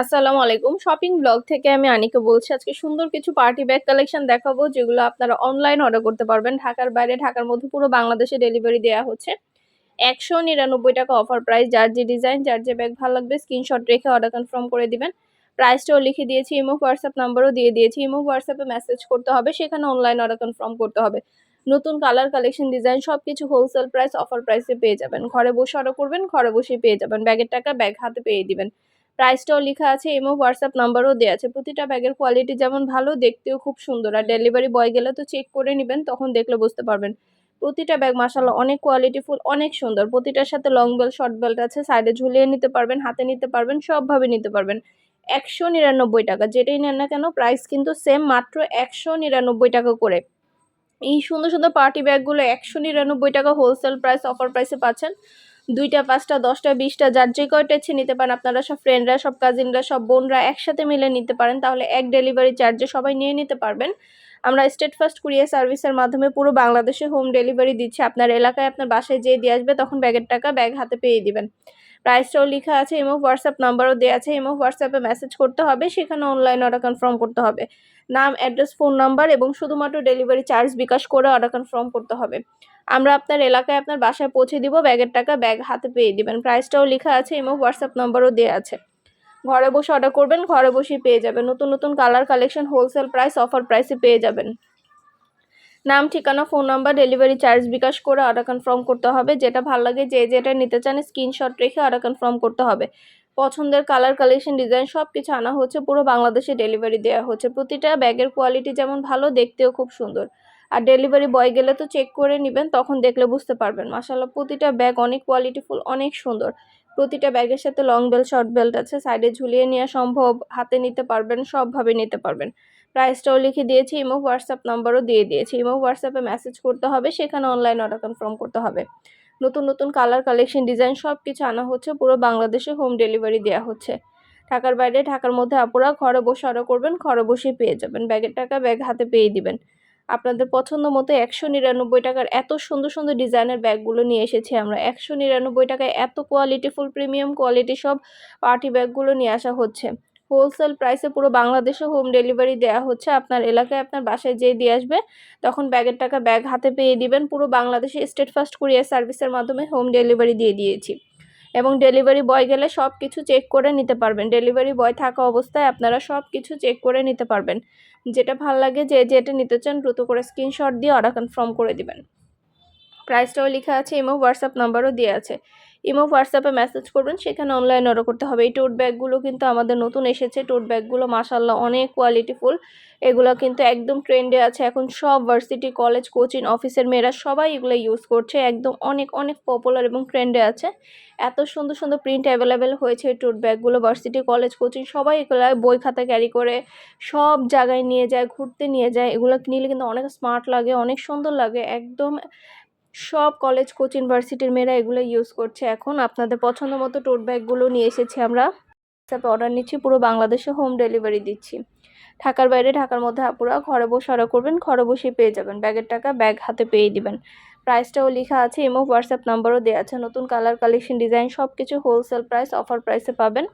আসসালামু আলাইকুম। Shopping blog থেকে আমি আনিকা বলছি, আজকে সুন্দর কিছু পার্টি ব্যাগ কালেকশন দেখাবো, যেগুলো আপনারা অনলাইন অর্ডার করতে পারবেন। ঢাকার বাইরে, ঢাকার মধ্যে পুরো বাংলাদেশে ডেলিভারি দেওয়া হচ্ছে। একশো নিরানব্বই টাকা অফার প্রাইস। যার যে ডিজাইন, যার যে ব্যাগ ভালো লাগবে, স্ক্রিনশট রেখে অর্ডার কনফার্ম করে দিবেন। প্রাইসটাও লিখে দিয়েছি, ইমো, হোয়াটসঅ্যাপ নাম্বারও দিয়ে দিয়েছি। ইমো, হোয়াটসঅ্যাপে মেসেজ করতে হবে, সেখানে অনলাইন অর্ডার কনফার্ম করতে হবে। নতুন কালার কালেকশন ডিজাইন সব কিছু হোলসেল প্রাইস অফার প্রাইসে পেয়ে যাবেন। ঘরে বসে অর্ডার করবেন, ঘরে বসেই পেয়ে যাবেন। ব্যাগের টাকা ব্যাগ হাতে পেয়ে দিবেন। প্রাইসটাও লেখা আছে এবং হোয়াটসঅ্যাপ নাম্বারও দেওয়া আছে। প্রতিটা ব্যাগের কোয়ালিটি যেমন ভালো, দেখতেও খুব সুন্দর। আর ডেলিভারি বয় গেলে তো চেক করে নেবেন, তখন দেখলে বুঝতে পারবেন। প্রতিটা ব্যাগ মাসাল্লাহ অনেক কোয়ালিটিফুল অনেক সুন্দর। প্রতিটার সাথে লং বেল্ট শর্ট বেল্ট আছে সাইডে ঝুলিয়ে নিতে পারবেন, হাতে নিতে পারবেন, সবভাবে নিতে পারবেন। একশো নিরানব্বই টাকা, যেটাই নেন না কেন প্রাইস কিন্তু সেম মাত্র একশো নিরানব্বই টাকা করে। এই সুন্দর সুন্দর পার্টি ব্যাগগুলো একশো নিরানব্বই টাকা হোলসেল প্রাইস অফার প্রাইসে পাচ্ছেন। দুইটা, পাঁচটা, দশটা, বিশটা, যার যে কয়টা ইচ্ছে নিতে পারেন, আপনারা সব ফ্রেন্ডরা সব কাজিনরা সব বোনরা একসাথে মিলে নিতে পারেন, তাহলে এক ডেলিভারি চার্জে সবাই নিয়ে নিতে পারবেন। আমরা স্টেট ফার্স্ট কুরিয়ার সার্ভিসের মাধ্যমে পুরো বাংলাদেশে হোম ডেলিভারি দিচ্ছি। আপনার এলাকায় আপনার বাসায় যেয়ে দিয়ে আসবে, তখন ব্যাগের টাকা ব্যাগ হাতে পেয়ে দিবেন। প্রাইসটাও লেখা আছে এমও হোয়াটসঅ্যাপ নাম্বারও দেওয়া আছে এমও হোয়াটসঅ্যাপে মেসেজ করতে হবে, সেখানে অনলাইন অর্ডার কনফার্ম করতে হবে। নাম অ্যাড্রেস ফোন নাম্বার এবং শুধুমাত্র ডেলিভারি চার্জ বিকাশ করে অর্ডার কনফার্ম করতে হবে। আমরা আপনার এলাকায় আপনার বাসায় পৌঁছে দিব, ব্যাগের টাকা ব্যাগ হাতে পেয়ে দিবেন। প্রাইসটাও লেখা আছে এবং হোয়াটসঅ্যাপ নম্বরও দেওয়া আছে। ঘরে বসে অর্ডার করবেন, ঘরে বসেই পেয়ে যাবেন। নতুন নতুন colour collection wholesale price offer প্রাইসে পেয়ে যাবেন। নাম, ঠিকানা phone number delivery charge bKash করে অর্ডার কনফার্ম করতে হবে। যেটা ভালো লাগে, যে যেটা নিতে চান স্ক্রিনশট রেখে অর্ডার কনফার্ম করতে হবে। পছন্দের কালার কালেকশন ডিজাইন সব কিছু আনা হচ্ছে, পুরো বাংলাদেশে ডেলিভারি দেওয়া হচ্ছে। প্রতিটা ব্যাগের কোয়ালিটি যেমন ভালো, দেখতেও খুব সুন্দর। আর ডেলিভারি বয় গেলে তো চেক করে নেবেন, তখন দেখলে বুঝতে পারবেন। মাসাল্লাহ প্রতিটা ব্যাগ অনেক কোয়ালিটিফুল অনেক সুন্দর। প্রতিটা ব্যাগের সাথে লং বেল্ট শর্ট বেল্ট আছে সাইডে ঝুলিয়ে নেওয়া সম্ভব, হাতে নিতে পারবেন, সবভাবে নিতে পারবেন। প্রাইসটাও লিখে দিয়েছি ইমো হোয়াটসঅ্যাপ নাম্বারও দিয়ে দিয়েছি। ইমো হোয়াটসঅ্যাপে মেসেজ করতে হবে, সেখানে অনলাইন অর্ডার কনফার্ম করতে হবে। নতুন নতুন কালার কালেকশন ডিজাইন সব কিছু আনা হচ্ছে, পুরো বাংলাদেশে হোম ডেলিভারি দেওয়া হচ্ছে। ঢাকার বাইরে, ঢাকার মধ্যে আপুরা, ঘরে বসে অর্ডার করবেন, ঘরে বসেই পেয়ে যাবেন। ব্যাগের টাকা ব্যাগ হাতে পেয়ে দিবেন। আপনাদের পছন্দ মতো একশো নিরানব্বই টাকার এত সুন্দর সুন্দর ডিজাইনের ব্যাগগুলো নিয়ে এসেছি আমরা। একশো নিরানব্বই টাকায় এত কোয়ালিটিফুল প্রিমিয়াম কোয়ালিটি সব পার্টি ব্যাগগুলো নিয়ে আসা হচ্ছে। হোলসেল প্রাইসে পুরো বাংলাদেশে হোম ডেলিভারি দেওয়া হচ্ছে। আপনার এলাকায় আপনার বাসায় যেয়ে দিয়ে আসবে, তখন ব্যাগের টাকা ব্যাগ হাতে পেয়ে দিবেন। পুরো বাংলাদেশে স্টেট ফার্স্ট কুরিয়ার সার্ভিসের মাধ্যমে হোম ডেলিভারি দিয়ে দিয়েছি। এবং ডেলিভারি বয় গেলে সব কিছু চেক করে নিতে পারবেন। ডেলিভারি বয় থাকা অবস্থায় আপনারা সব কিছু চেক করে নিতে পারবেন। যেটা ভালো লাগে, যে যেটা নিতে চান, দ্রুত করে স্ক্রিনশট দিয়ে অর্ডার কনফার্ম করে দিবেন। প্রাইসটাও লেখা আছে ইমো হোয়াটসঅ্যাপ নাম্বারও দেওয়া আছে। ইমো, হোয়াটসঅ্যাপে মেসেজ করবেন, সেখানে অনলাইন অর্ডার করতে হবে। এই টোট ব্যাগগুলো কিন্তু আমাদের নতুন এসেছে। টোট ব্যাগগুলো মাসাল্লাহ অনেক কোয়ালিটিফুল এগুলো কিন্তু একদম ট্রেন্ডে আছে। এখন সব ভার্সিটি কলেজ কোচিং অফিসের মেয়েরা সবাই এগুলো ইউজ করছে। একদম অনেক অনেক পপুলার এবং ট্রেন্ডে আছে। এত সুন্দর সুন্দর প্রিন্ট অ্যাভেলেবেল হয়েছে এই টোট ব্যাগগুলো ভার্সিটি কলেজ কোচিং সবাই এগুলো বই খাতা ক্যারি করে সব জায়গায় নিয়ে যায়, ঘুরতে নিয়ে যায়। এগুলো নিলে কিন্তু অনেক স্মার্ট লাগে, অনেক সুন্দর লাগে। একদম সব কলেজ কোচ ইউনিভার্সিটির মেয়েরা এগুলো ইউজ করছে। এখন আপনাদের পছন্দ মতো টোট ব্যাগগুলো নিয়ে এসেছি আমরা। হোয়াটসঅ্যাপে অর্ডার নিচ্ছি, পুরো বাংলাদেশে হোম ডেলিভারি দিচ্ছি। ঢাকার বাইরে, ঢাকার মধ্যে আপুরা ঘরে বসে অর্ডার করবেন, ঘরে বসেই পেয়ে যাবেন। ব্যাগের টাকা ব্যাগ হাতে পেয়ে দিবেন। প্রাইসটাও লেখা আছে ইমো হোয়াটসঅ্যাপ নাম্বারও দেওয়া আছে। নতুন কালার কালেকশন ডিজাইন সব কিছু হোলসেল প্রাইস অফার প্রাইসে পাবেন।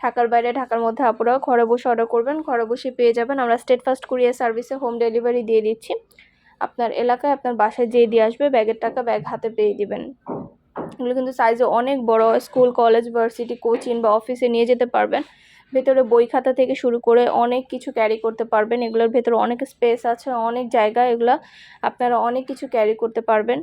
ঢাকার বাইরে, ঢাকার মধ্যে আপুরা ঘরে বসে অর্ডার করবেন, ঘরে বসে পেয়ে যাবেন। আমরা স্টেট ফার্স্ট কুরিয়ার সার্ভিসে হোম ডেলিভারি দিয়ে দিচ্ছি। আপনার এলাকায় আপনার বাসায় যেয়ে দিয়ে আসবে, ব্যাগের টাকা ব্যাগ হাতে পেয়ে দিবেন। এগুলো কিন্তু সাইজে অনেক বড় স্কুল কলেজ ভার্সিটি কোচিং বা অফিসে নিয়ে যেতে পারবেন। ভেতরে বই খাতা থেকে শুরু করে অনেক কিছু ক্যারি করতে পারবেন। এগুলোর ভেতরে অনেক স্পেস আছে, অনেক জায়গা এগুলো আপনারা অনেক কিছু ক্যারি করতে পারবেন।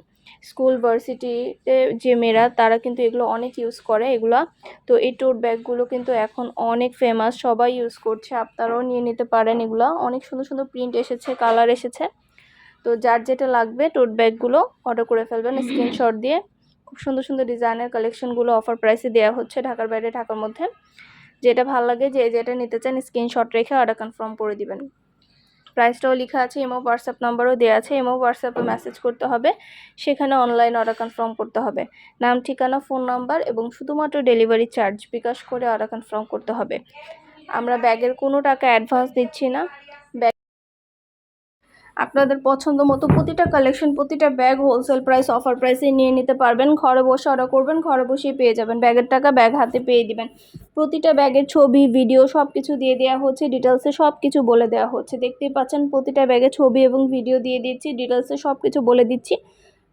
স্কুল ভার্সিটিতে যে মেয়েরা, তারা কিন্তু এগুলো অনেক ইউজ করে এগুলো। তো এই টোট ব্যাগগুলো কিন্তু এখন অনেক ফেমাস সবাই ইউজ করছে, আপনারাও নিয়ে নিতে পারেন এগুলো। অনেক সুন্দর সুন্দর প্রিন্ট এসেছে কালার এসেছে। তো যার যেটা লাগবে টোট ব্যাগগুলো অর্ডার করে ফেলবেন স্ক্রিনশট দিয়ে। খুব সুন্দর সুন্দর ডিজাইনের কালেকশনগুলো অফার প্রাইসে দেওয়া হচ্ছে ঢাকার বাইরে ঢাকার মধ্যে। যেটা ভালো লাগে যে যেটা নিতে চান স্ক্রিনশট রেখে অর্ডার কনফার্ম করে দিবেন। প্রাইসটাও লেখা আছে এমও হোয়াটসঅ্যাপ নাম্বারও দেওয়া আছে এমও হোয়াটসঅ্যাপে মেসেজ করতে হবে। সেখানে অনলাইন অর্ডার কনফার্ম করতে হবে। নাম ঠিকানা ফোন নাম্বার এবং শুধুমাত্র ডেলিভারি চার্জ বিকাশ করে অর্ডার কনফার্ম করতে হবে। আমরা ব্যাগের কোনো টাকা অ্যাডভান্স দিচ্ছি না। আপনাদের পছন্দ মতো প্রতিটা কালেকশন প্রতিটা ব্যাগ হোলসেল প্রাইস অফার প্রাইসে নিয়ে নিতে পারবেন। ঘরে বসে অর্ডার করবেন, ঘরে বসেই পেয়ে যাবেন। ব্যাগের টাকা ব্যাগ হাতে পেয়ে দিবেন। প্রতিটা ব্যাগের ছবি ভিডিও সব কিছু দিয়ে দেওয়া হচ্ছে ডিটেলসে সব কিছু বলে দেওয়া হচ্ছে। দেখতেই পাচ্ছেন, প্রতিটা ব্যাগে ছবি এবং ভিডিও দিয়ে দিচ্ছি ডিটেলসে সব কিছু বলে দিচ্ছি।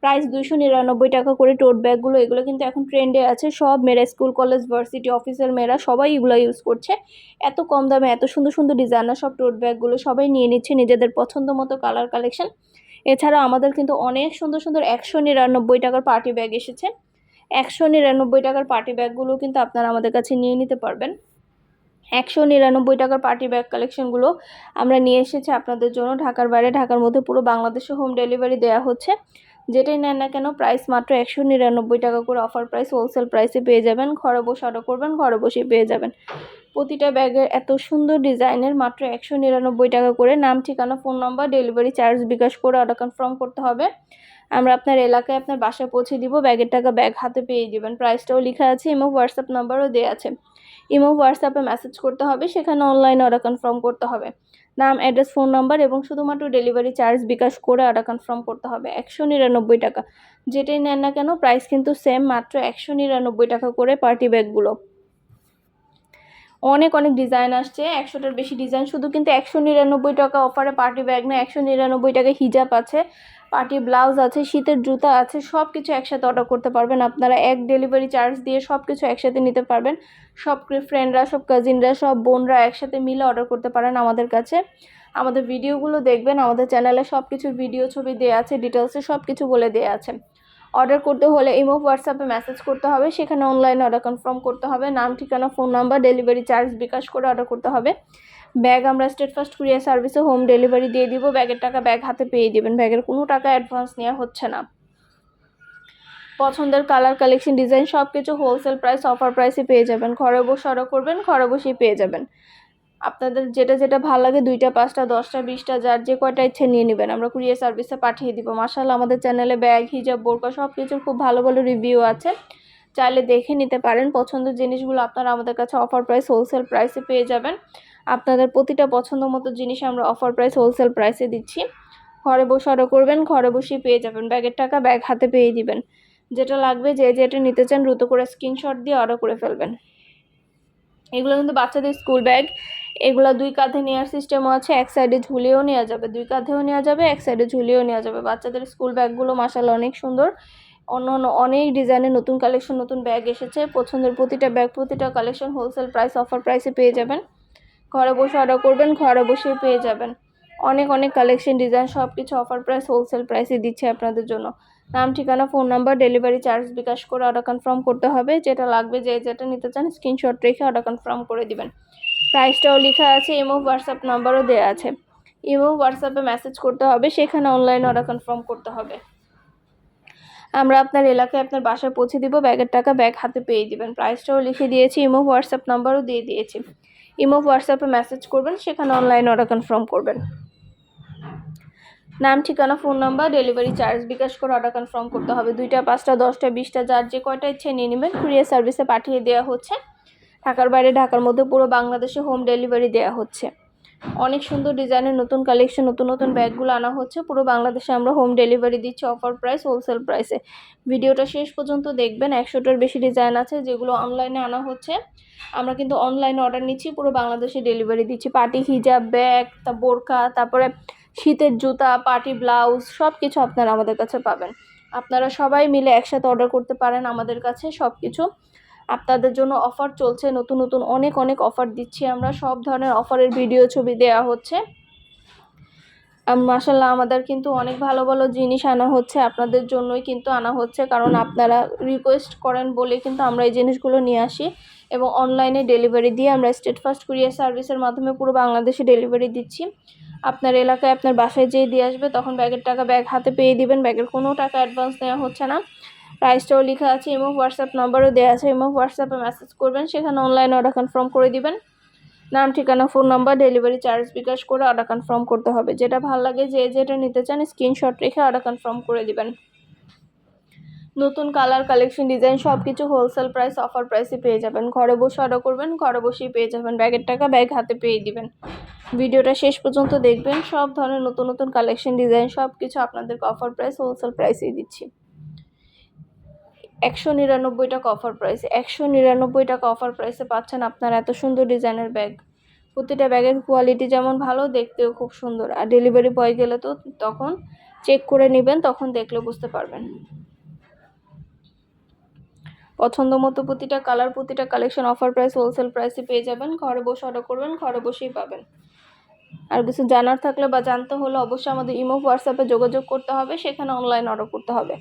প্রাইস দুশো নিরানব্বই টাকা করে টোট ব্যাগগুলো এগুলো কিন্তু এখন ট্রেন্ডে আছে। সব মেয়েরা স্কুল কলেজ ভার্সিটি অফিসের মেয়েরা সবাই এগুলো ইউজ করছে। এত কম দামে এত সুন্দর সুন্দর ডিজাইনার সব টোট ব্যাগগুলো সবাই নিয়ে নিচ্ছে নিজেদের পছন্দ মতো কালার কালেকশন এছাড়া আমাদের কিন্তু অনেক সুন্দর সুন্দর একশো নিরানব্বই টাকার পার্টি ব্যাগ এসেছে। একশো নিরানব্বই টাকার পার্টি ব্যাগগুলো কিন্তু আপনারা আমাদের কাছে নিয়ে নিতে পারবেন। একশো নিরানব্বই টাকার পার্টি ব্যাগ কালেকশনগুলো আমরা নিয়ে এসেছি আপনাদের জন্য। ঢাকার বাইরে, ঢাকার মধ্যে পুরো বাংলাদেশে হোম ডেলিভারি দেওয়া হচ্ছে। যেটাই নেন না কেন প্রাইস মাত্র একশো নিরানব্বই টাকা করে অফার প্রাইস হোলসেল প্রাইসে পেয়ে যাবেন। ঘরে বসে অর্ডার করবেন, ঘরে বসেই পেয়ে যাবেন। প্রতিটা ব্যাগের এত সুন্দর ডিজাইনের মাত্র একশো নিরানব্বই টাকা করে, নাম, ঠিকানা phone number delivery charge bKash করে অর্ডার কনফার্ম করতে হবে। আমরা আপনার এলাকায় আপনার বাসায় পৌঁছে দিব ব্যাগের টাকা ব্যাগ হাতে পেয়ে দিবেন। প্রাইসটাও লেখা আছে ইমো হোয়াটসঅ্যাপ নাম্বারও দেওয়া আছে। ইমো হোয়াটসঅ্যাপে মেসেজ করতে হবে, সেখানে অনলাইনে অর্ডার কনফার্ম করতে হবে। নাম, অ্যাড্রেস, ফোন নাম্বার এবং শুধুমাত্র ডেলিভারি চার্জ বিকাশ করে অর্ডার কনফার্ম করতে হবে। একশো নিরানব্বই টাকা। যেটাই নেন না কেন প্রাইস কিন্তু সেম মাত্র একশো নিরানব্বই টাকা করে পার্টি ব্যাগগুলো অনেক অনেক ডিজাইন আসছে। একশোটার বেশি ডিজাইন শুধু কিন্তু একশো নিরানব্বই টাকা অফারে পার্টি ব্যাগ না, একশো নিরানব্বই টাকা হিজাব আছে পার্টি ব্লাউজ আছে, শীতের জুতা আছে সব কিছু একসাথে অর্ডার করতে পারবেন। আপনারা এক ডেলিভারি চার্জ দিয়ে সব কিছু একসাথে নিতে পারবেন। সব ফ্রেন্ডরা সব কাজিনরা সব বোনরা একসাথে মিলে অর্ডার করতে পারেন আমাদের কাছে। আমাদের ভিডিওগুলো দেখবেন, আমাদের চ্যানেলে সব কিছু ভিডিও ছবি দেওয়া আছে ডিটেলসে সব কিছু বলে দেওয়া আছে। অর্ডার করতে হলে ইমো হোয়াটসঅ্যাপে মেসেজ করতে হবে। সেখানে অনলাইনে অর্ডার কনফার্ম করতে হবে। নাম, ঠিকানা phone number delivery charge bKash করে অর্ডার করতে হবে। ব্যাগ আমরা স্টেট ফার্স্ট কুরিয়ার সার্ভিসে হোম ডেলিভারি দিয়ে দিব। ব্যাগের টাকা ব্যাগ হাতে পেয়ে দিবেন। ব্যাগের কোনো টাকা অ্যাডভান্স নেওয়া হচ্ছে না। পছন্দের কালার কালেকশন ডিজাইন সব কিছু হোলসেল প্রাইস অফার প্রাইসে পেয়ে যাবেন। ঘরে বসে অর্ডার করবেন, ঘরে বসেই পেয়ে যাবেন। আপনাদের যেটা যেটা ভালো লাগে দুইটা, পাঁচটা, দশটা, বিশটা, যার যে কয়টা ইচ্ছে নিয়ে নেবেন। আমরা কুরিয়ার সার্ভিসে পাঠিয়ে দিব। মাসাল্লাহ আমাদের চ্যানেলে ব্যাগ, হিজাব, বোরকা সব কিছুর খুব ভালো ভালো রিভিউ আছে। চাইলে দেখে নিতে পারেন। পছন্দের জিনিসগুলো আপনারা আমাদের কাছে অফার প্রাইস হোলসেল প্রাইসে পেয়ে যাবেন। আপনাদের প্রতিটা পছন্দ মতো জিনিস আমরা অফার প্রাইস হোলসেল প্রাইসে দিচ্ছি। ঘরে বসে অর্ডার করবেন, ঘরে বসেই পেয়ে যাবেন। ব্যাগের টাকা ব্যাগ হাতে পেয়ে দিবেন। যেটা লাগবে, যে যেটা নিতে চান দ্রুত করে স্ক্রিনশট দিয়ে অর্ডার করে ফেলবেন। এগুলো কিন্তু বাচ্চাদের স্কুল ব্যাগ এগুলো দুই কাঁধে নেওয়ার সিস্টেমও আছে, এক সাইডে ঝুলিয়েও নেওয়া যাবে, দুই কাঁধেও নেওয়া যাবে, এক সাইডে ঝুলিয়েও নেওয়া যাবে। বাচ্চাদের স্কুল ব্যাগগুলো মাসাল্লাহ অনেক সুন্দর। অন্য অন্য অনেক ডিজাইনের নতুন কালেকশন নতুন ব্যাগ এসেছে। পছন্দের প্রতিটা ব্যাগ প্রতিটা কালেকশন হোলসেল প্রাইস অফার প্রাইসে পেয়ে যাবেন। ঘরে বসে অর্ডার করবেন, ঘরে বসে পেয়ে যাবেন। অনেক অনেক কালেকশন ডিজাইন সব কিছু অফার প্রাইস হোলসেল প্রাইসে দিচ্ছে আপনাদের জন্য। নাম, ঠিকানা phone number delivery charge bKash করে অর্ডার কনফার্ম করতে হবে। যেটা লাগবে, যে যেটা নিতে চান স্ক্রিনশট রেখে অর্ডার কনফার্ম করে দিবেন। প্রাইসটাও লেখা আছে, ইমো, হোয়াটসঅ্যাপ নাম্বারও দেওয়া আছে। ইমো, হোয়াটসঅ্যাপে মেসেজ করতে হবে, সেখানে অনলাইন অর্ডার কনফার্ম করতে হবে। আমরা আপনার এলাকায় আপনার বাসায় পৌঁছে দিব ব্যাগের টাকা ব্যাগ হাতে পেয়ে দিবেন। প্রাইসটাও লিখে দিয়েছি, ইমো, হোয়াটসঅ্যাপ নাম্বারও দিয়ে দিয়েছি। ইমো, হোয়াটসঅ্যাপে মেসেজ করবেন, সেখানে অনলাইন অর্ডার কনফার্ম করবেন। নাম, ঠিকানা phone number delivery charge bKash করে অর্ডার কনফার্ম করতে হবে। দুইটা, পাঁচটা, দশটা, বিশটা, যার যে কয়টা ইচ্ছে নিয়ে নেবেন, কুরিয়ার সার্ভিসে পাঠিয়ে দেওয়া হচ্ছে। ঢাকার বাইরে, ঢাকার মধ্যে পুরো বাংলাদেশে হোম ডেলিভারি দেওয়া হচ্ছে। অনেক সুন্দর ডিজাইনের নতুন কালেকশন নতুন নতুন ব্যাগগুলো আনা হচ্ছে। পুরো বাংলাদেশে আমরা হোম ডেলিভারি দিচ্ছি অফার প্রাইস হোলসেল প্রাইসে ভিডিওটা শেষ পর্যন্ত দেখবেন, একশোটার বেশি ডিজাইন আছে, যেগুলো অনলাইনে আনা হচ্ছে। আমরা কিন্তু অনলাইনে অর্ডার নিচ্ছি, পুরো বাংলাদেশে ডেলিভারি দিচ্ছি। পার্টি হিজাব ব্যাগ তা বোরকা, তারপরে শীতের জুতা পার্টি ব্লাউজ সব কিছু আপনারা আমাদের কাছে পাবেন। আপনারা সবাই মিলে একসাথে অর্ডার করতে পারেন আমাদের কাছে সব কিছু আপনাদের জন্য অফার চলছে। নতুন নতুন অনেক অনেক অফার দিচ্ছি আমরা। সব ধরনের অফারের ভিডিও ছবি দেওয়া হচ্ছে। মাসাল্লাহ আমাদের কিন্তু অনেক ভালো ভালো জিনিস আনা হচ্ছে। আপনাদের জন্যই কিন্তু আনা হচ্ছে। কারণ আপনারা রিকোয়েস্ট করেন বলে কিন্তু আমরা এই জিনিসগুলো নিয়ে আসি। এবং অনলাইনে ডেলিভারি দিয়ে আমরা স্টেট ফার্স্ট কুরিয়ার সার্ভিসের মাধ্যমে পুরো বাংলাদেশে ডেলিভারি দিচ্ছি। আপনার এলাকায় আপনার বাসায় যেয়ে দিয়ে আসবে, তখন ব্যাগের টাকা ব্যাগ হাতে পেয়ে দিবেন। ব্যাগের কোনো টাকা অ্যাডভান্স নেওয়া হচ্ছে না। প্রাইসটাও লেখা আছে এবং হোয়াটসঅ্যাপ নাম্বারও দেওয়া আছে এবং হোয়াটসঅ্যাপে মেসেজ করবেন, সেখানে অনলাইনে অর্ডার কনফার্ম করে দিবেন। নাম, ঠিকানা phone number delivery charge bKash করে অর্ডার কনফার্ম করতে হবে। যেটা ভালো লাগে, যে যেটা নিতে চান স্ক্রিনশট রেখে অর্ডার কনফার্ম করে দিবেন। নতুন কালার কালেকশন ডিজাইন সব কিছু হোলসেল প্রাইস অফার প্রাইসে পেয়ে যাবেন। ঘরে বসে অর্ডার করবেন, ঘরে বসেই পেয়ে যাবেন। ব্যাগের টাকা ব্যাগ হাতে পেয়ে দিবেন। ভিডিওটা শেষ পর্যন্ত দেখবেন। সব ধরনের নতুন নতুন কালেকশন ডিজাইন সব কিছু আপনাদেরকে অফার প্রাইস হোলসেল প্রাইসেই দিচ্ছি। একশো নিরানব্বই টাকা অফার প্রাইস একশো নিরানব্বই টাকা অফার প্রাইসে পাচ্ছেন আপনার এত সুন্দর ডিজাইনের ব্যাগ প্রতিটা ব্যাগের কোয়ালিটি যেমন ভালো, দেখতেও খুব সুন্দর। আর ডেলিভারি বয় গেলে তো তখন চেক করে নেবেন, তখন দেখলে বুঝতে পারবেন। পছন্দ মতো প্রতিটা কালার প্রতিটা কালেকশন অফার প্রাইস হোলসেল প্রাইসে পেয়ে যাবেন। ঘরে বসে অর্ডার করবেন, ঘরে বসেই পাবেন। আর কিছু জানার থাকলে বা জানতে হলে অবশ্যই আমাদের ইমো, হোয়াটসঅ্যাপে যোগাযোগ করতে হবে, সেখানে অনলাইন অর্ডার করতে হবে।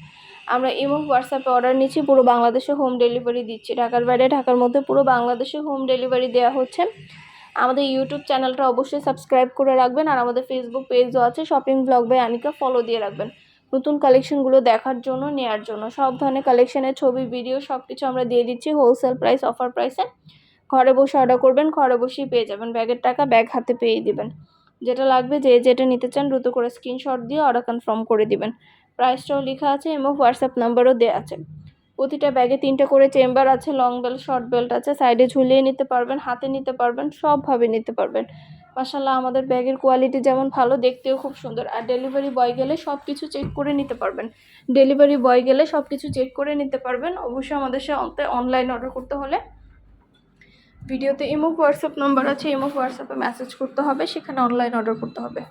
আমরা ইমো হোয়াটসঅ্যাপে অর্ডার নিচ্ছি, পুরো বাংলাদেশে হোম ডেলিভারি দিচ্ছি। ঢাকার বাইরে, ঢাকার মধ্যে পুরো বাংলাদেশে হোম ডেলিভারি দেওয়া হচ্ছে। আমাদের ইউটিউব চ্যানেলটা অবশ্যই সাবস্ক্রাইব করে রাখবেন, আর আমাদের ফেসবুক পেজও আছে shopping blog by Anika follow দিয়ে রাখবেন। নতুন কালেকশনগুলো দেখার জন্য, নেয়ার জন্য। সব ধরনের কালেকশনের ছবি ভিডিও সব কিছু আমরা দিয়ে দিচ্ছি হোলসেল প্রাইস অফার প্রাইসে ঘরে বসে অর্ডার করবেন, ঘরে বসেই পেয়ে যাবেন। ব্যাগের টাকা ব্যাগ হাতে পেয়ে দিবেন। যেটা লাগবে, যে যেটা নিতে চান, দ্রুত করে স্ক্রিনশট দিয়ে অর্ডার কনফার্ম করে দিবেন। প্রাইসটাও লেখা আছে এবং হোয়াটসঅ্যাপ নাম্বারও দেওয়া আছে। প্রতিটা ব্যাগে তিনটে করে চেম্বার আছে, লং বেল্ট, শর্ট বেল্ট আছে, সাইডে ঝুলিয়ে নিতে পারবেন, হাতে নিতে পারবেন, সবভাবে নিতে পারবেন। মাসাল্লাহ আমাদের ব্যাগের কোয়ালিটি যেমন ভালো, দেখতেও খুব সুন্দর। আর ডেলিভারি বয় গেলে সব কিছু চেক করে নিতে পারবেন। ডেলিভারি বয় গেলে সব কিছু চেক করে নিতে পারবেন। অবশ্যই আমাদের সাথে অনলাইন অর্ডার করতে হলে ভিডিওতে ইমো, হোয়াটসঅ্যাপ নাম্বার আছে, ইমো, হোয়াটসঅ্যাপে মেসেজ করতে হবে, সেখানে অনলাইন অর্ডার করতে হবে।